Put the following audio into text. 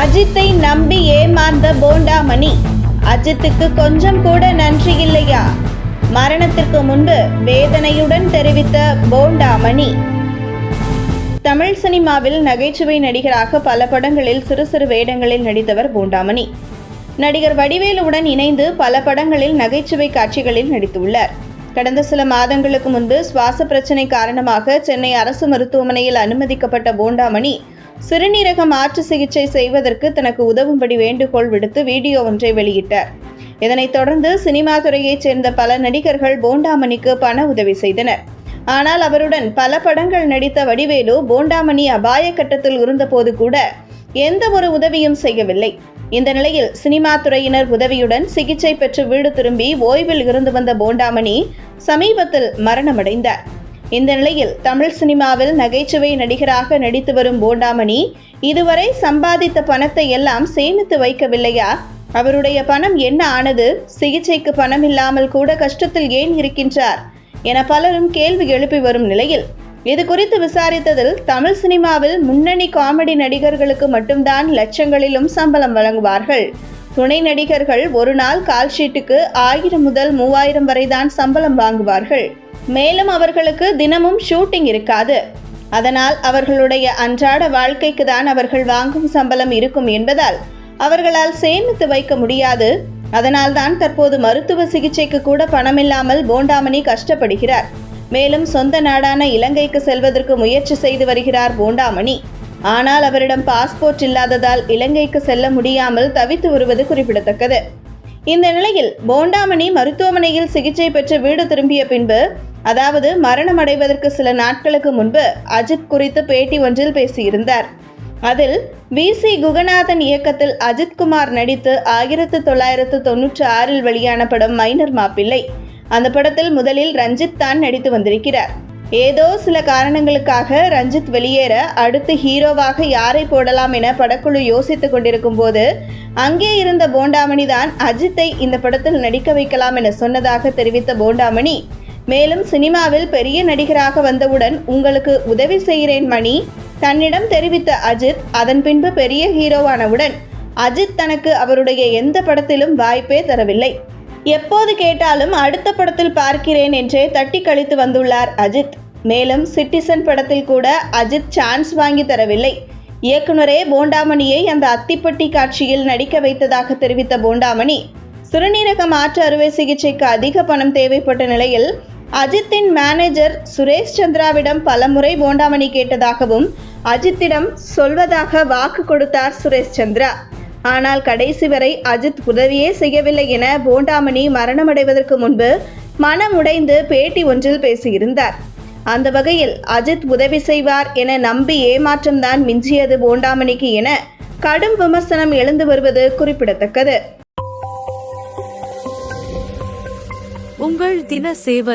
அஜித்தை நம்பி ஏமாந்த போண்டாமணி. அஜித்துக்கு கொஞ்சம் கூட நன்றி இல்லையா? மரணத்திற்கு முன்பு வேதனையுடன் தெரிவித்த போண்டாமணி. தமிழ் சினிமாவில் நகைச்சுவை நடிகராக பல படங்களில் சிறு சிறு வேடங்களில் நடித்தவர் போண்டாமணி. நடிகர் வடிவேலுவுடன் இணைந்து பல படங்களில் நகைச்சுவை காட்சிகளில் நடித்துள்ளார். கடந்த சில மாதங்களுக்கு முன்பு சுவாச பிரச்சனை காரணமாக சென்னை அரசு மருத்துவமனையில் அனுமதிக்கப்பட்ட போண்டாமணி சிறுநீரக மாற்று சிகிச்சை செய்வதற்கு தனக்கு உதவும்படி வேண்டுகோள் விடுத்து வீடியோ ஒன்றை வெளியிட்டார். இதனைத் தொடர்ந்து சினிமா துறையைச் சேர்ந்த பல நடிகர்கள் போண்டாமணிக்கு பண உதவி செய்தனர். ஆனால் அவருடன் பல படங்கள் நடித்த வடிவேலு போண்டாமணி அபாய கட்டத்தில் இருந்தபோது கூட எந்த ஒரு உதவியும் செய்யவில்லை. இந்த நிலையில் சினிமா துறையினர் உதவியுடன் சிகிச்சை பெற்று வீடு திரும்பி ஓய்வில் இருந்து வந்த போண்டாமணி சமீபத்தில் மரணமடைந்தார். இந்த நிலையில் தமிழ் சினிமாவில் நகைச்சுவை நடிகராக நடித்து வரும் போண்டாமணி இதுவரை சம்பாதித்த பணத்தை எல்லாம் சேமித்து வைக்கவில்லையா? அவருடைய பணம் என்ன ஆனது? சிகிச்சைக்கு பணம் இல்லாமல் கூட கஷ்டத்தில் ஏன் இருக்கின்றார்? என பலரும் கேள்வி எழுப்பி வரும் நிலையில் இது குறித்து விசாரித்ததில் தமிழ் சினிமாவில் முன்னணி காமெடி நடிகர்களுக்கு மட்டும்தான் லட்சங்களிலும் சம்பளம் வழங்குவார்கள். துணை நடிகர்கள் ஒரு நாள் கால்ஷீட்டுக்கு ஆயிரம் முதல் மூவாயிரம் வரைதான் சம்பளம் வாங்குவார்கள். மேலும் அவர்களுக்கு தினமும் ஷூட்டிங் இருக்காது. அதனால் அவர்களுடைய அன்றாட வாழ்க்கைக்கு தான் அவர்கள் வாங்கும் சம்பளம் இருக்கும் என்பதால் அவர்களால் சேமித்து வைக்க முடியாது. அதனால்தான் தற்போது மருத்துவ சிகிச்சைக்கு கூட பணமில்லாமல் போண்டாமணி கஷ்டப்படுகிறார். மேலும் சொந்த நாடான இலங்கைக்கு செல்வதற்கு முயற்சி செய்து வருகிறார் போண்டாமணி. ஆனால் அவரிடம் பாஸ்போர்ட் இல்லாததால் இலங்கைக்கு செல்ல முடியாமல் தவித்து வருவது குறிப்பிடத்தக்கது. இந்த நிலையில் போண்டாமணி மருத்துவமனையில் சிகிச்சை பெற்று வீடு திரும்பிய பின்பு அதாவது மரணம் அடைவதற்கு சில நாட்களுக்கு முன்பு அஜித் குறித்து பேட்டி ஒன்றில் பேசியிருந்தார். அதில் வி. சி. குகநாதன் இயக்கத்தில் அஜித்குமார் நடித்து ஆயிரத்து தொள்ளாயிரத்து தொன்னூற்றி ஆறில் வெளியான படம் மைனர் மாப்பிள்ளை. அந்த படத்தில் முதலில் ரஞ்சித் தான் நடித்து வந்திருக்கிறார். ஏதோ சில காரணங்களுக்காக ரஞ்சித் வெளியேற அடுத்து ஹீரோவாக யாரை போடலாம் என படக்குழு யோசித்துக் கொண்டிருக்கும் போது அங்கே இருந்த போண்டாமணி தான் அஜித்தை இந்த படத்தில் நடிக்க வைக்கலாம் என சொன்னதாக தெரிவித்த போண்டாமணி மேலும் சினிமாவில் பெரிய நடிகராக வந்தவுடன் உங்களுக்கு உதவி செய்கிறேன் மணி. தன்னிடம் தெரிவித்த அஜித் அதன் பின்பு பெரிய ஹீரோவானவுடன். அஜித் தனக்கு அவருடைய எந்த படத்திலும் வாய்ப்பே தரவில்லை. எப்போது கேட்டாலும் அடுத்த படத்தில் பார்க்கிறேன் என்றே தட்டி கழித்து வந்துள்ளார் அஜித். மேலும் சிட்டிசன் படத்தில் கூட அஜித் சான்ஸ் வாங்கி தரவில்லை. இயக்குனரே போண்டாமணியை அந்த அத்திப்பட்டி காட்சியில் நடிக்க வைத்ததாக தெரிவித்த போண்டாமணி சிறுநீரக மாற்று அறுவை சிகிச்சைக்கு அதிக பணம் தேவைப்பட்ட நிலையில் அஜித்தின் மேனேஜர் சுரேஷ் சந்திராவிடம் பலமுறை போண்டாமணி கேட்டதாகவும் அஜித்திடம் சொல்வதாக வாக்கு கொடுத்தார் சுரேஷ் சந்திரா. ஆனால் கடைசி வரை அஜித் உதவியே செய்யவில்லை என போண்டாமணி மரணமடைவதற்கு முன்பு மனம் உடைந்து பேட்டி ஒன்றில் பேசியிருந்தார். அந்த வகையில் அஜித் உதவி செய்வார் என நம்பி ஏமாற்றம்தான் மிஞ்சியது போண்டாமணிக்கு என கடும் விமர்சனம் எழுந்து வருவது குறிப்பிடத்தக்கது. உங்கள் தின சேவல்